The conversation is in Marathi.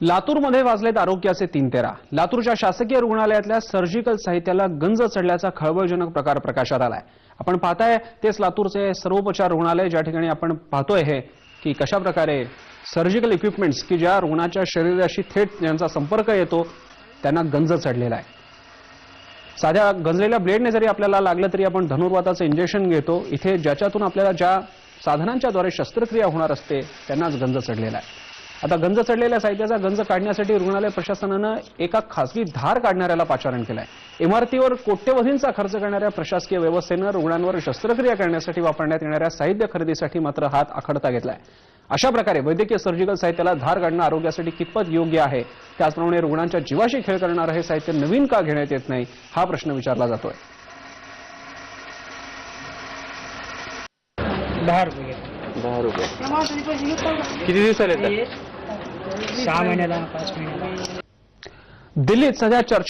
लातूरमध्ये वाजलेत आरोग्याचे तीन तेरा. लातूरच्या शासकीय रुग्णालयातल्या सर्जिकल साहित्याला गंज चढल्याचा खळबळजनक प्रकार प्रकाशात आलाय. आपण पाहताय तेच लातूरचे सर्वोपचार रुग्णालय ज्या ठिकाणी आपण पाहतोय हे की कशा प्रकारे सर्जिकल इक्विपमेंट्स की ज्या रुग्णाच्या शरीराशी थेट ज्यांचा संपर्क येतो त्यांना गंज चढलेला आहे. साध्या गंजलेल्या ब्लेडने जरी आपल्याला लागलं तरी आपण धनुर्वाताचं इंजेक्शन घेतो इथे ज्याच्यातून आपल्याला ज्या साधनांच्या द्वारे शस्त्रक्रिया होणार असते त्यांनाच गंज चढलेला आहे. आता गंज चढलेल्या साहित्याचा गंज काढण्यासाठी रुग्णालय प्रशासनानं एका खासगी धार काढणाऱ्याला पाचारण केलंय. इमारतीवर कोट्यवधींचा खर्च करणाऱ्या प्रशासकीय व्यवस्थेनं रुग्णांवर शस्त्रक्रिया करण्यासाठी वापरण्यात येणाऱ्या साहित्य खरेदीसाठी मात्र हात आखडता घेतलाय. अशा प्रकारे वैद्यकीय सर्जिकल साहित्याला धार काढणं आरोग्यासाठी कितपत योग्य आहे? त्याचप्रमाणे रुग्णांच्या जीवाशी खेळ करणारं हे साहित्य नवीन का घेण्यात येत नाही? हा प्रश्न विचारला जातोय. धार दहा रुपये. किती दिवसाला येतात? सहा महिन्याला पाच महिन्याला. दिल्लीत सध्या चर्चा